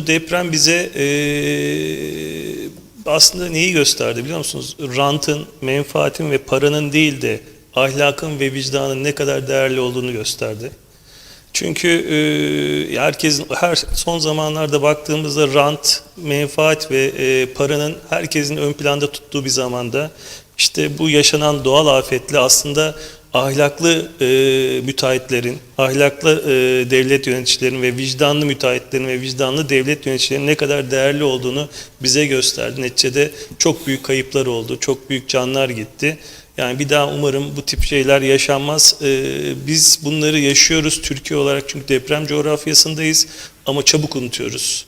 Bu deprem bize eee, aslında neyi gösterdi biliyor musunuz? Rantın, menfaatin ve paranın değil de ahlakın ve vicdanın ne kadar değerli olduğunu gösterdi. Çünkü eee, herkesin her son zamanlarda baktığımızda rant, menfaat ve eee, paranın herkesin ön planda tuttuğu bir zamanda işte bu yaşanan doğal afetle aslında ahlaklı eee müteahhitlerin, ahlaklı eee, devlet yöneticilerin ve vicdanlı müteahhitlerin ve vicdanlı devlet yöneticilerin ne kadar değerli olduğunu bize gösterdi. Neticede çok büyük kayıplar oldu, çok büyük canlar gitti. Yani bir daha umarım bu tip şeyler yaşanmaz. Ee, biz bunları yaşıyoruz Türkiye olarak çünkü deprem coğrafyasındayız ama çabuk unutuyoruz.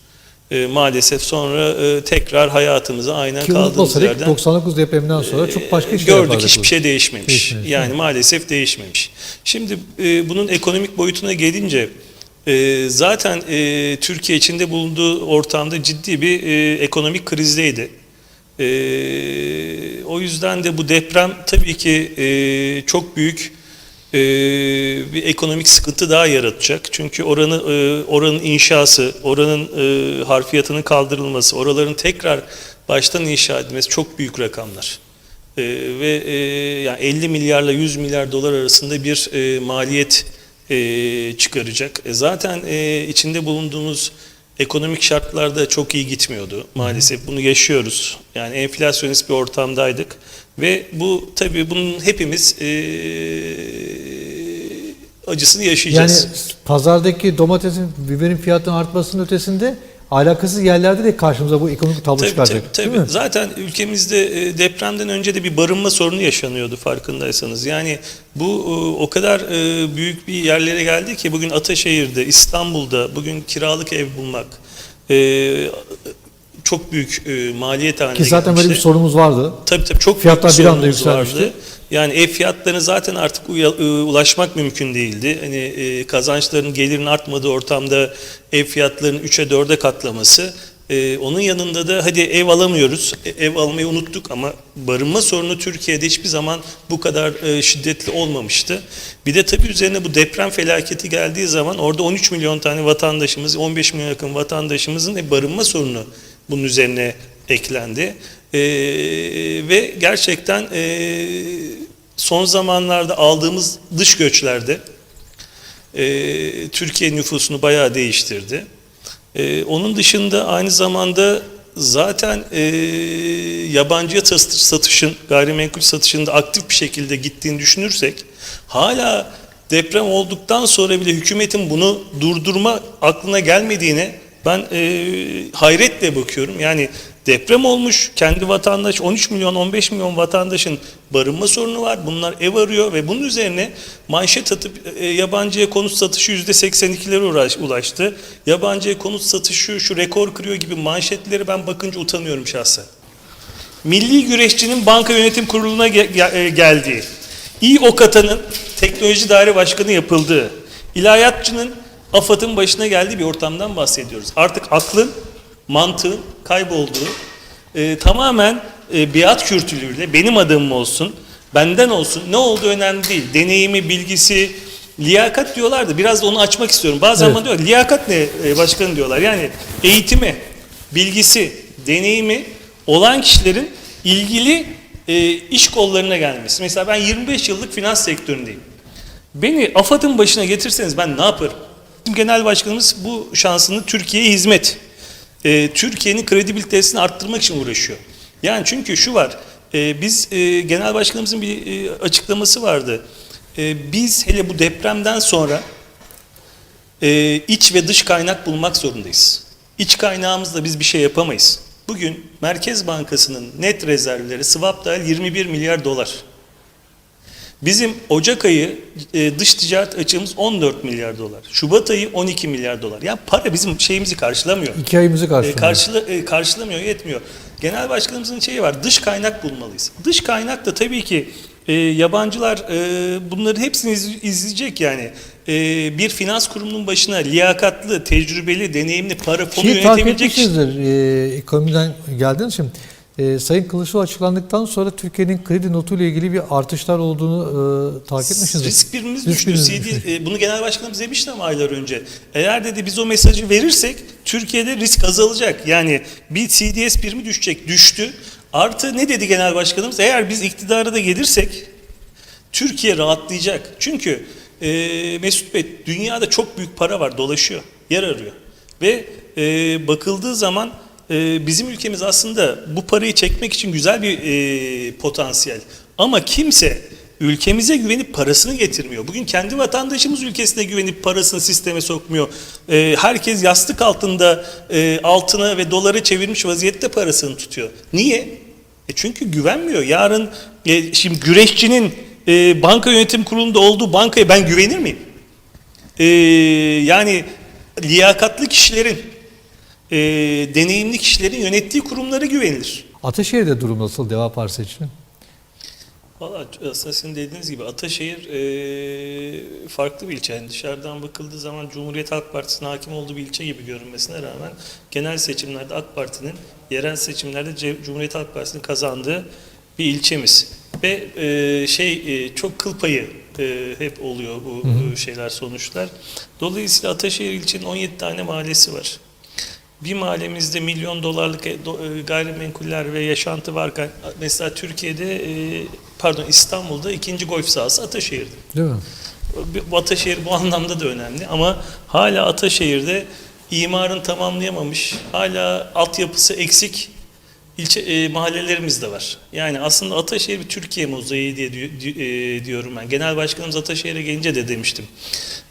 Ee, maalesef sonra e, tekrar hayatımıza aynen Ki kaldığımız yerden 99 depreminden sonra çok başka e, işler gördük hiçbir şey değişmemiş. Değişmemiş, yani maalesef değişmemiş. Şimdi e, bunun ekonomik boyutuna gelince e, zaten e, Türkiye içinde bulunduğu ortamda ciddi bir e, ekonomik krizdeydi. E, o yüzden de bu deprem tabii ki e, çok büyük e, bir ekonomik sıkıntı daha yaratacak. Çünkü oranı e, oranın inşası, oranın e, harfiyatının kaldırılması, oraların tekrar baştan inşa edilmesi çok büyük rakamlar. E, ve e, yani 50 milyarla 100 milyar dolar arasında bir e, maliyet e, çıkaracak. E, zaten e, içinde bulunduğumuz ekonomik şartlarda çok iyi gitmiyordu. Maalesef bunu yaşıyoruz. Yani enflasyonist bir ortamdaydık ve bu tabii bunun hepimiz e, acısını Yani yaşayacağız. pazardaki domatesin, biberin fiyatının artmasının ötesinde alakasız yerlerde de karşımıza bu ekonomik tablo Tabii, çıkaracak. tabii, tabii. Değil mi? Zaten ülkemizde e, depremden önce de bir barınma sorunu yaşanıyordu farkındaysanız. Yani bu e, o kadar e, büyük bir yerlere geldi ki bugün Ataşehir'de, İstanbul'da bugün kiralık ev bulmak çok büyük e, maliyet haline Ki zaten böyle bir gelmişti. sorunumuz vardı. Tabii tabii çok Fiyatlar büyük bir anda sorunumuz yükselmişti. vardı. Yani ev fiyatlarına zaten artık e, ulaşmak mümkün değildi. Hani e, kazançların gelirin artmadığı ortamda ev fiyatlarının 3'e 4'e katlaması. e, onun yanında da hadi ev alamıyoruz. E, ev almayı unuttuk ama barınma sorunu Türkiye'de hiçbir zaman bu kadar e, şiddetli olmamıştı. Bir de tabii üzerine bu deprem felaketi geldiği zaman orada 13 milyon tane vatandaşımız, 15 milyon yakın vatandaşımızın e, barınma sorunu bunun üzerine eklendi. Ee, ve gerçekten e, son zamanlarda aldığımız dış göçlerde e, Türkiye nüfusunu bayağı değiştirdi. E, onun dışında aynı zamanda zaten e, yabancıya satış- satışın, gayrimenkul satışında aktif bir şekilde gittiğini düşünürsek hala deprem olduktan sonra bile hükümetin bunu durdurma aklına gelmediğine ben e, hayretle bakıyorum. Yani deprem olmuş, kendi vatandaş 13 milyon 15 milyon vatandaşın barınma sorunu var. Bunlar ev arıyor ve bunun üzerine manşet atıp e, yabancıya konut satışı %82'lere uğraş, ulaştı. Yabancıya konut satışı şu rekor kırıyor gibi manşetleri ben bakınca utanıyorum şahsen. Milli güreşçinin banka yönetim kuruluna ge- ge- e, geldiği, Okata'nın teknoloji daire başkanı yapıldığı, ilahiyatçının AFAD'ın başına geldiği bir ortamdan bahsediyoruz. Artık aklın, mantığın kaybolduğu, e, tamamen e, biat kültürüyle benim adımım olsun, benden olsun, ne olduğu önemli değil. Deneyimi, bilgisi, liyakat diyorlar da biraz da onu açmak istiyorum. Bazen Evet. bana diyorlar, liyakat ne e, başkanım diyorlar. Yani eğitimi, bilgisi, deneyimi olan kişilerin ilgili e, iş kollarına gelmesi. Mesela ben 25 yıllık finans sektöründeyim. Beni AFAD'ın başına getirseniz ben ne yaparım? Genel Başkanımız bu şansını Türkiye'ye hizmet, e, Türkiye'nin kredibilitesini arttırmak için uğraşıyor. Yani çünkü şu var, e, biz e, Genel Başkanımızın bir e, açıklaması vardı. E, biz hele bu depremden sonra e, iç ve dış kaynak bulmak zorundayız. İç kaynağımızla biz bir şey yapamayız. Bugün Merkez Bankası'nın net rezervleri swap dahil 21 milyar dolar. Bizim Ocak ayı e, dış ticaret açığımız 14 milyar dolar. Şubat ayı 12 milyar dolar. Yani para bizim şeyimizi karşılamıyor. İki ayımızı E, karşılıyor. karşıla, e, karşılamıyor, yetmiyor. Genel başkanımızın şeyi var, dış kaynak bulmalıyız. Dış kaynak da tabii ki e, yabancılar e, bunların hepsini iz- izleyecek yani. E, bir finans kurumunun başına liyakatlı, tecrübeli, deneyimli para fonu takip yönetebilecek kişi- etmişsinizdir. E, ekonomiden geldiğiniz için. E, Sayın Kılıçdaroğlu açıklandıktan sonra Türkiye'nin kredi notuyla ilgili bir artışlar olduğunu e, takip etmişsiniz. Risk primimiz Risk düştü. primimiz CD, e, bunu genel başkanımız demişti ama aylar önce. Eğer dedi biz o mesajı verirsek Türkiye'de risk azalacak. Yani bir CDS primi düşecek. Düştü. Artı ne dedi genel başkanımız? Eğer biz iktidara da gelirsek Türkiye rahatlayacak. Çünkü e, Mesut Bey dünyada çok büyük para var dolaşıyor. Yer arıyor. Ve e, bakıldığı zaman e, bizim ülkemiz aslında bu parayı çekmek için güzel bir e, potansiyel. Ama kimse ülkemize güvenip parasını getirmiyor. Bugün kendi vatandaşımız ülkesine güvenip parasını sisteme sokmuyor. E, herkes yastık altında e, altına ve dolara çevirmiş vaziyette parasını tutuyor. Niye? E çünkü güvenmiyor. Yarın e, şimdi güreşçinin e, banka yönetim kurulunda olduğu bankaya ben güvenir miyim? E, yani liyakatlı kişilerin, e, deneyimli kişilerin yönettiği kurumlara güvenilir. Ataşehir'de durum nasıl Deva Partisi için? Valla aslında sizin dediğiniz gibi Ataşehir e, farklı bir ilçe. Yani dışarıdan bakıldığı zaman Cumhuriyet Halk Partisi'nin hakim olduğu bir ilçe gibi görünmesine rağmen genel seçimlerde AK Parti'nin, yerel seçimlerde Cumhuriyet Halk Partisi'nin kazandığı bir ilçemiz. Ve e, şey e, çok kıl payı e, hep oluyor bu e, şeyler sonuçlar. Dolayısıyla Ataşehir ilçenin 17 tane mahallesi var. Bir mahallemizde milyon dolarlık e, e, gayrimenkuller ve yaşantı varken mesela Türkiye'de e, pardon İstanbul'da ikinci golf sahası Ataşehir'de. Değil mi? Ataşehir bu anlamda da önemli ama hala Ataşehir'de imarın tamamlayamamış, hala altyapısı eksik ilçe e, mahallelerimiz de var. Yani aslında Ataşehir bir Türkiye mozaiği diye di- di- e, diyorum ben. Genel Başkanımız Ataşehir'e gelince de demiştim.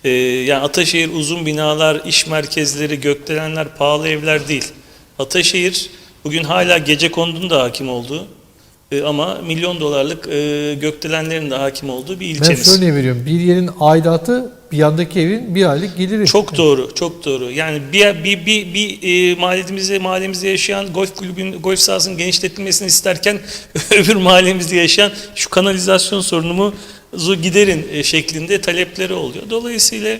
E, yani Ataşehir uzun binalar, iş merkezleri, gökdelenler, pahalı evler değil. Ataşehir bugün hala gece kondunun da hakim olduğu e, ama milyon dolarlık e, gökdelenlerin de hakim olduğu bir Ben ilçemiz. şöyle veriyorum. Bir yerin aidatı bir yandaki evin bir aylık geliri. Çok doğru, çok doğru. Yani bir bir bir, bir e, mahallemizde mahallemizde yaşayan golf kulübün golf sahasının genişletilmesini isterken öbür mahallemizde yaşayan şu kanalizasyon sorunumu giderin e, şeklinde talepleri oluyor. Dolayısıyla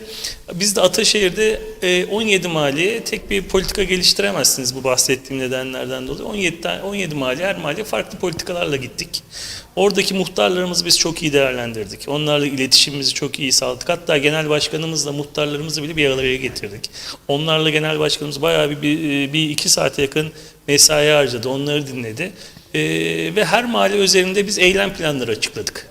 biz de Ataşehir'de e, 17 mahalleye tek bir politika geliştiremezsiniz bu bahsettiğim nedenlerden dolayı. 17 tane 17 mahalle her mahalle farklı politikalarla gittik. Oradaki muhtarlarımızı biz çok iyi değerlendirdik. Onlarla iletişimimizi çok iyi sağladık. Hatta genel başkanımızla muhtarlarımızı bile bir araya getirdik. Onlarla genel başkanımız bayağı bir, bir, bir iki saate yakın mesai harcadı. Onları dinledi. Ee, ve her mahalle üzerinde biz eylem planları açıkladık.